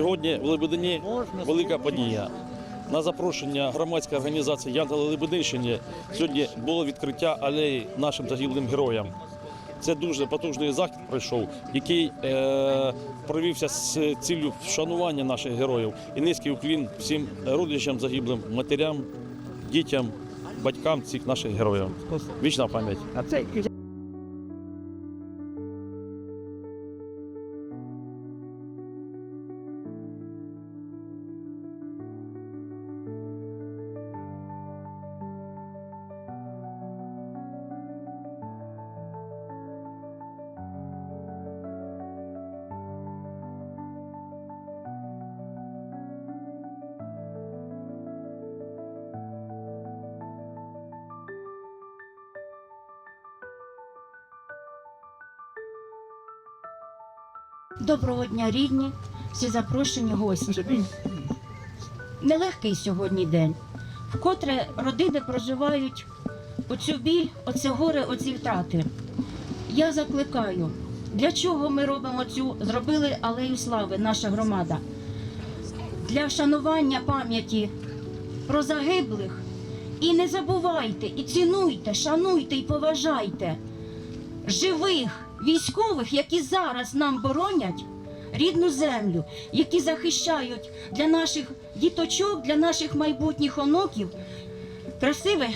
Сьогодні в Лебедині велика подія. На запрошення громадської організації Янголи Лебединщини сьогодні було відкриття алеї нашим загиблим героям. Це дуже потужний захід пройшов, який е, провівся з ціллю вшанування наших героїв і низький уклін всім родичам загиблим, матерям, дітям, батькам цих наших героїв. Вічна пам'ять. Доброго дня, рідні, всі запрошені гості. Нелегкий сьогодні день, вкотре родини проживають оцю біль, оце горе, оці втрати. Я закликаю, для чого ми робимо цю, зробили алею слави, наша громада. Для вшанування пам'яті про загиблих. І не забувайте, і цінуйте, шануйте і поважайте живих військових, які зараз нам боронять рідну землю, які захищають для наших діточок, для наших майбутніх онуків красиве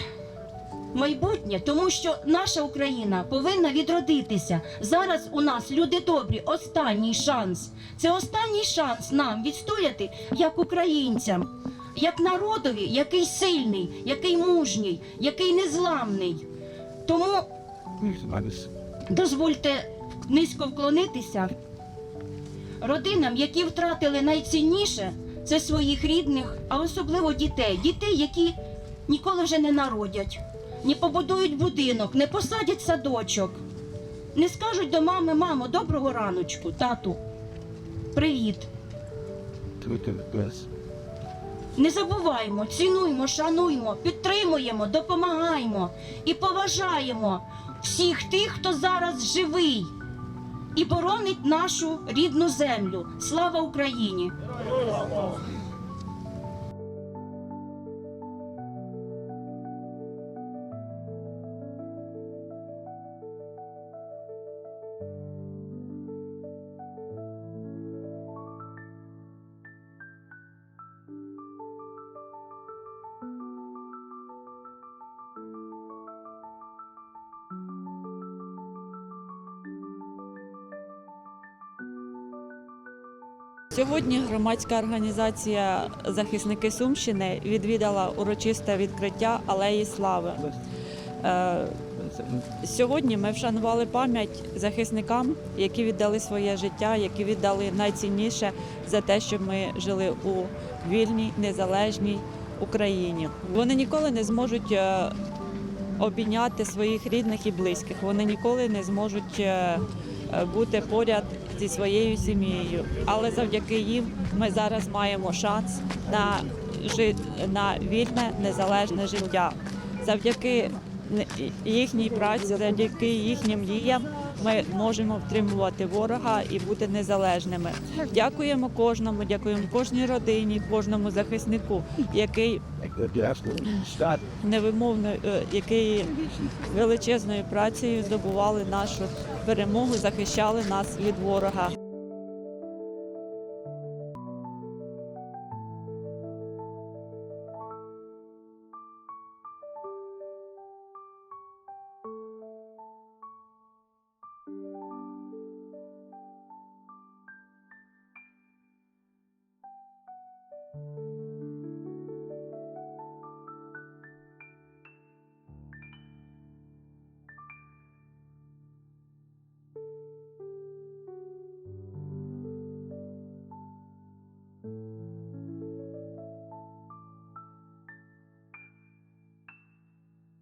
майбутнє, тому що наша Україна повинна відродитися. Зараз у нас люди добрі, останній шанс. Це останній шанс нам відстояти як українцям, як народові, який сильний, який мужній, який незламний. Тому дозвольте низько вклонитися родинам, які втратили найцінніше це своїх рідних, а особливо дітей. Дітей, які ніколи вже не народять, не побудують будинок, не посадять садочок, не скажуть до мами, мамо, доброго раночку, тату. Привіт. Не забуваємо, цінуємо, шануємо, підтримуємо, допомагаємо і поважаємо всіх тих, хто зараз живий і боронить нашу рідну землю. Слава Україні! Сьогодні громадська організація Захисники Сумщини відвідала урочисте відкриття Алеї Слави. Е, Сьогодні ми вшанували пам'ять захисникам, які віддали своє життя, які віддали найцінніше за те, щоб ми жили у вільній, незалежній Україні. Вони ніколи не зможуть е, обійняти своїх рідних і близьких. Вони ніколи не зможуть е, бути поряд зі своєю сім'єю. Але завдяки їм ми зараз маємо шанс на жит на вільне незалежне життя. Завдяки їхній праці, завдяки їхнім діям ми можемо втримувати ворога і бути незалежними. Дякуємо кожному, дякуємо кожній родині, кожному захиснику, який невимовно, е, який величезною працею здобували нашу перемогу, захищали нас від ворога.